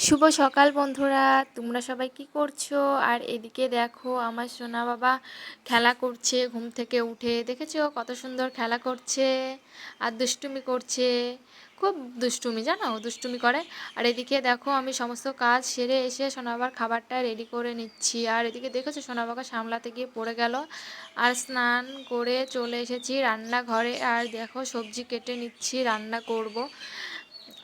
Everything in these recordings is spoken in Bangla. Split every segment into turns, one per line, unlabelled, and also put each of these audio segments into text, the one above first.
শুভ সকাল বন্ধুরা, তোমরা সবাই কি করছ? আর এদিকে দেখো আমার সোনা বাবা খেলা করছে, ঘুম থেকে উঠে। দেখেছ কত সুন্দর খেলা করছে? আর দুষ্টুমি করছে। খুব দুষ্টুমি, জানো? দুষ্টুমি করে। আর এদিকে দেখো আমি সমস্ত কাজ সেরে এসে সোনা বাবার খাবারটা রেডি করে নিচ্ছি। আর এদিকে দেখেছ সোনা বাবা সামলাতে গিয়ে পড়ে গেল। আর স্নান করে চলে এসেছি রান্নাঘরে। আর দেখো সবজি কেটে নিচ্ছি, রান্না করব।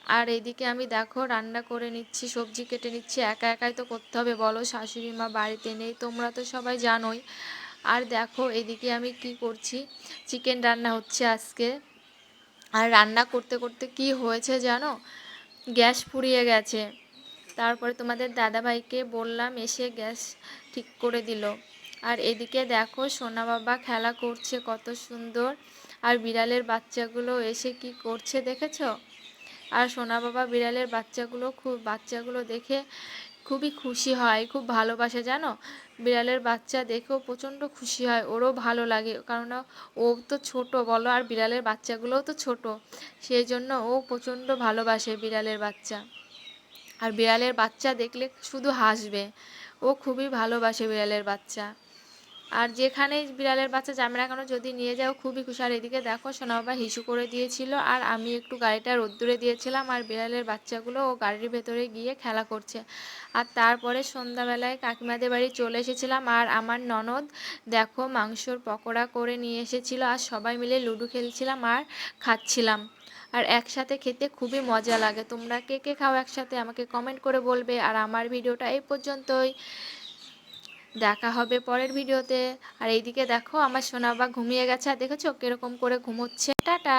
আর এদিকে আমি দেখো রান্না করে নিচ্ছি, সবজি কেটে নিচ্ছি, একা একাই তো করতে হবে। বলো শাশুড়ি মা বাড়িতে নেই, তোমরা তো সবাই জানোই। আর দেখো এদিকে আমি কি করছি, চিকেন রান্না হচ্ছে আজকে। আর রান্না করতে করতে কি হয়েছে জানো? গ্যাস ফুরিয়ে গেছে। তারপরে তোমাদের দাদাভাইকে বললাম, এসে গ্যাস ঠিক করে দিল। আর এদিকে দেখো সোনা বাবা খেলা করছে কত সুন্দর। আর বিড়ালের বাচ্চাগুলো এসে কি করছে দেখেছ? আর সোনা বাবা বিড়ালের বাচ্চাগুলো খুব বাচ্চাগুলো দেখে খুবই খুশি হয়, খুব ভালোবাসে, জানো? বিড়ালের বাচ্চা দেখেও প্রচণ্ড খুশি হয়, ওরও ভালো লাগে কারণ ও তো ছোট, বলো, আর বিড়ালের বাচ্চাগুলোও তো ছোট, সেই জন্য ও প্রচণ্ড ভালোবাসে বিড়ালের বাচ্চা। আর বিড়ালের বাচ্চা দেখলে শুধু হাসবে, ও খুবই ভালোবাসে বিড়ালের বাচ্চা। আর যেখানে বিড়ালের বাচ্চা যাবে না কেন যদি নিয়ে যাও, খুবই খুশি আর এদিকে দেখো সোনা বাবা হিসু করে দিয়েছিল, আর আমি একটু গাড়িটা রোদ্দুরে দিয়েছিলাম, আর বিড়ালের বাচ্চাগুলো ও গাড়ির ভেতরে গিয়ে খেলা করছে। আর তারপরে সন্ধ্যাবেলায় কাকিমাদের বাড়ি চলে এসেছিলাম, আর আমার ননদ দেখো, মাংসর পকোড়া করে নিয়ে এসেছিল, আর সবাই মিলে লুডো খেলছিলাম আর খাচ্ছিলাম। আর একসাথে খেতে খুবই মজা লাগে। তোমরা কে কে খাও একসাথে আমাকে কমেন্ট করে বলবে। আর আমার ভিডিওটা এই পর্যন্তই। দেখা হবে পরের ভিডিওতে। আর এইদিকে দেখো, আমার সোনা বা ঘুমিয়ে গেছে। আর দেখেছ কীরকম করে ঘুমোচ্ছে? টাটা!